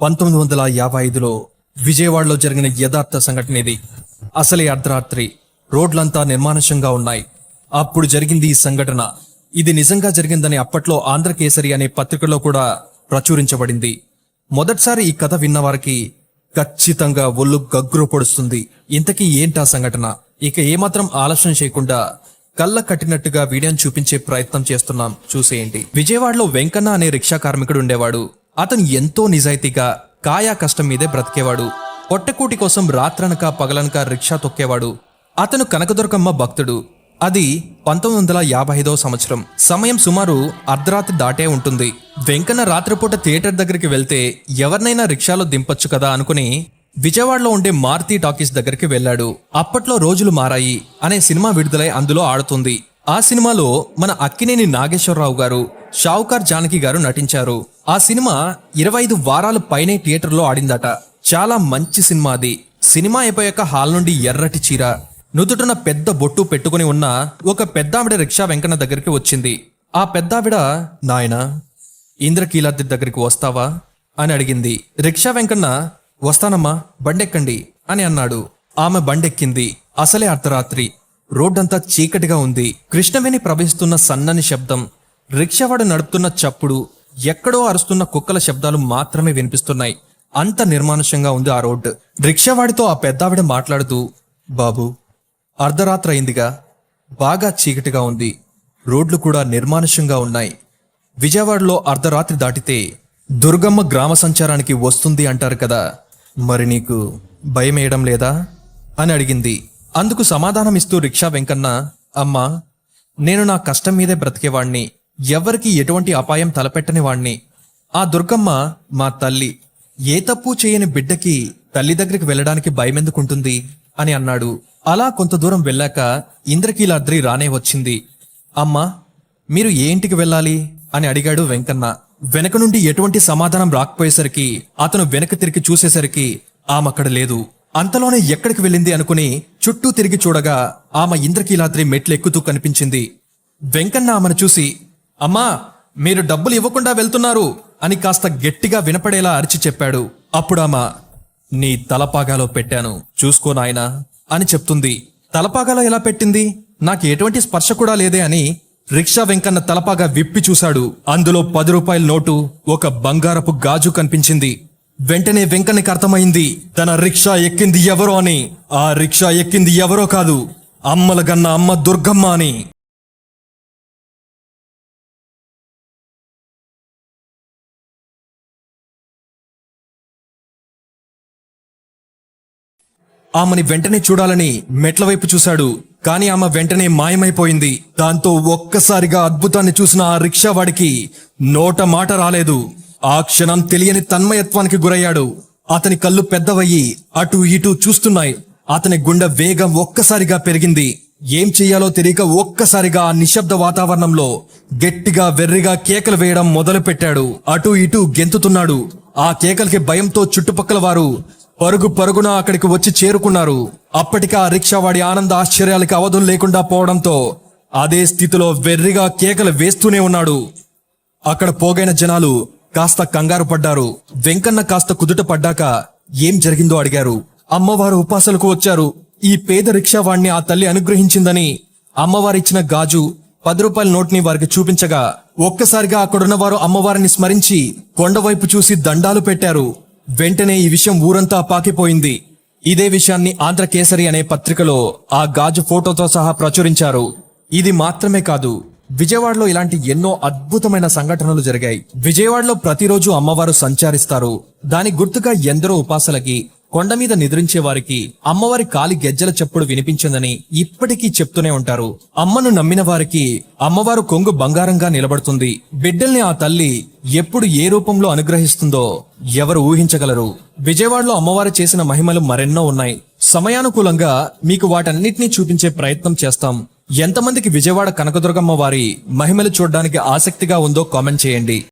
పంతొమ్మిది వందల యాభై ఐదులో విజయవాడలో జరిగిన యథార్థ సంఘటన ఇది అసలే అర్ధరాత్రి. రోడ్లంతా నిర్మానుష్యంగా ఉన్నాయి. అప్పుడు జరిగింది ఈ సంఘటన. ఇది నిజంగా జరిగిందని అప్పట్లో ఆంధ్రకేసరి అనే పత్రికలో కూడా ప్రచురించబడింది. మొదటిసారి ఈ కథ విన్నవారికి ఖచ్చితంగా ఒళ్ళు గగ్గురు పొడుస్తుంది. ఇంతకీ ఏంటా సంఘటన? ఇక ఏమాత్రం ఆలస్యం చేయకుండా కళ్ళ కట్టినట్టుగా వీడియోని చూపించే ప్రయత్నం చేస్తున్నాం. చూసేయండి. విజయవాడలో వెంకన్న అనే రిక్షా కార్మికుడు ఉండేవాడు. అతను ఎంతో నిజాయితీగా కాయా కష్టం మీదే బ్రతికేవాడు. పొట్టకూటి కోసం రాత్రనక పగలనక రిక్షా తొక్కేవాడు. అతను కనకదుర్గమ్మ భక్తుడు. అది పంతొమ్మిది వందల యాభై ఐదవ సంవత్సరం. సమయం సుమారు అర్ధరాత్రి దాటే ఉంటుంది. వెంకన్న రాత్రిపూట థియేటర్ దగ్గరికి వెళ్తే ఎవరినైనా రిక్షాలో దింపొచ్చు కదా అనుకుని విజయవాడలో ఉండే మారుతి టాకీస్ దగ్గరికి వెళ్ళాడు. అప్పట్లో రోజులు మారాయి అనే సినిమా విడుదలై అందులో ఆడుతుంది. ఆ సినిమాలో మన అక్కినేని నాగేశ్వరరావు గారు షావుకార్ జానకి గారు నటించారు. ఆ సినిమా ఇరవై ఐదు వారాల పైనే థియేటర్లో ఆడిందట. చాలా మంచి సినిమా అది. సినిమా అయిపోయాక హాల్ నుండి ఎర్రటి చీర నుదుటున పెద్ద బొట్టు పెట్టుకుని ఉన్న ఒక పెద్దావిడ రిక్షా వెంకన్న దగ్గరికి వచ్చింది. ఆ పెద్దావిడ నాయనా ఇంద్రకీలాద్రి దగ్గరికి వస్తావా? అని అడిగింది. రిక్షా వెంకన్న వస్తానమ్మా బండెక్కండి అని అన్నాడు. ఆమె బండెక్కింది. అసలే అర్ధరాత్రి. రోడ్డంతా చీకటిగా ఉంది. కృష్ణవేణి ప్రవహిస్తున్న సన్నని శబ్దం. రిక్షావాడు నడుపుతున్న చప్పుడు ఎక్కడో అరుస్తున్న కుక్కల శబ్దాలు మాత్రమే వినిపిస్తున్నాయి. అంత నిర్మానుష్యంగా ఉంది ఆ రోడ్డు. రిక్షావాడితో ఆ పెద్దావిడ మాట్లాడుతూ బాబు అర్ధరాత్రి అయిందిగా. బాగా చీకటిగా ఉంది. రోడ్లు కూడా నిర్మానుష్యంగా ఉన్నాయి. విజయవాడలో అర్ధరాత్రి దాటితే దుర్గమ్మ గ్రామ సంచారానికి వస్తుంది అంటారు కదా. మరి నీకు భయమేయడం లేదా? అని అడిగింది. అందుకు సమాధానమిస్తూ రిక్షా వెంకన్న అమ్మా నేను నా కష్టం మీదే బ్రతికేవాణ్ణి. ఎవరికి ఎటువంటి అపాయం తలపెట్టని వాణ్ణి. ఆ దుర్గమ్మ మా తల్లి ఏ తప్పు చేయని బిడ్డకి తల్లి దగ్గరికి వెళ్ళడానికి భయమెందుకుంటుంది? అని అన్నాడు. అలా కొంత దూరం వెళ్ళాక ఇంద్రకీలాద్రి రానే వచ్చింది. అమ్మా మీరు ఏ ఇంటికి వెళ్ళాలి? అని అడిగాడు వెంకన్న. వెనక నుండి ఎటువంటి సమాధానం రాకపోయేసరికి అతను వెనక తిరిగి చూసేసరికి ఆమె అక్కడ లేదు. అంతలోనే ఎక్కడికి వెళ్ళింది అనుకుని చుట్టూ తిరిగి చూడగా ఆమె ఇంద్రకీలాద్రి మెట్లు ఎక్కుతూ కనిపించింది. వెంకన్న ఆమెను చూసి అమ్మా మీరు డబ్బులు ఇవ్వకుండా వెళ్తున్నారు అని కాస్త గట్టిగా వినపడేలా అరిచి చెప్పాడు. అప్పుడమ్మా నీ తలపాగాలో పెట్టాను చూసుకో నాయనా అని చెప్తుంది. తలపాగాలో ఎలా పెట్టింది? నాకు ఎటువంటి స్పర్శ కూడా లేదే అని రిక్షా వెంకన్న తలపాగా విప్పి చూశాడు. అందులో పది రూపాయల నోటు ఒక బంగారపు గాజు కనిపించింది. వెంటనే వెంకన్నకి అర్థమైంది తన రిక్షా ఎక్కింది ఎవరో అని. ఆ రిక్షా ఎక్కింది ఎవరో కాదు అమ్మల గన్న అమ్మ దుర్గమ్మ అని. ఆమెని వెంటనే చూడాలని మెట్ల వైపు చూశాడు. కానీ ఆమె వెంటనే మాయమైపోయింది. దాంతో ఒక్కసారిగా అద్భుతాన్ని చూసిన ఆ రిక్షా వాడికి నోట మాట రాలేదు. ఆ క్షణం తెలియని తన్మయత్వానికి గురయ్యాడు. అతని కళ్ళు పెద్దవయ్యి అటు ఇటు చూస్తున్నాయి. అతని గుండె వేగం ఒక్కసారిగా పెరిగింది. ఏం చెయ్యాలో తెలియక ఒక్కసారిగా ఆ నిశ్శబ్ద వాతావరణంలో గట్టిగా వెర్రిగా కేకలు వేయడం మొదలుపెట్టాడు. అటు ఇటు గెంతుతున్నాడు. ఆ కేకలకి భయంతో చుట్టుపక్కల వారు పరుగు పరుగున అక్కడికి వచ్చి చేరుకున్నారు. అప్పటికి ఆ రిక్షావాడి ఆనంద ఆశ్చర్యాలకి అవధులు లేకుండా పోవడంతో అదే స్థితిలో వెర్రిగా కేకలు వేస్తూనే ఉన్నాడు. అక్కడ పోగైన జనాలు కాస్త కంగారు పడ్డారు. వెంకన్న కాస్త కుదుట పడ్డాక ఏం జరిగిందో అడిగారు. అమ్మవారు ఉపాసలకు వచ్చారు. ఈ పేద రిక్షావాణ్ణి ఆ తల్లి అనుగ్రహించిందని అమ్మవారిచ్చిన గాజు పది రూపాయల నోట్ని వారికి చూపించగా ఒక్కసారిగా అక్కడున్నవారు అమ్మవారిని స్మరించి కొండవైపు చూసి దండాలు పెట్టారు. వెంటనే ఈ విషయం ఊరంతా పాకిపోయింది. ఇదే విషయాన్ని ఆంధ్రకేసరి అనే పత్రికలో ఆ గాజు ఫోటోతో సహా ప్రచురించారు. ఇది మాత్రమే కాదు విజయవాడలో ఇలాంటి ఎన్నో అద్భుతమైన సంఘటనలు జరిగాయి. విజయవాడలో ప్రతిరోజు అమ్మవారు సంచరిస్తారు. దాని గుర్తుగా ఎందరో ఉపాసలకి కొండ మీద నిద్రించే వారికి అమ్మవారి కాలి గెజ్జల చప్పుడు వినిపించిందని ఇప్పటికీ చెప్తూనే ఉంటారు. అమ్మను నమ్మిన వారికి అమ్మవారు కొంగు బంగారంగా నిలబడుతుంది. బిడ్డల్ని ఆ తల్లి ఎప్పుడు ఏ రూపంలో అనుగ్రహిస్తుందో ఎవరు ఊహించగలరు. విజయవాడలో అమ్మవారు చేసిన మహిమలు మరెన్నో ఉన్నాయి. సమయానుకూలంగా మీకు వాటన్నిటినీ చూపించే ప్రయత్నం చేస్తాం. ఎంతమందికి విజయవాడ కనకదుర్గమ్మ వారి మహిమలు చూడడానికి ఆసక్తిగా ఉందో కామెంట్ చేయండి.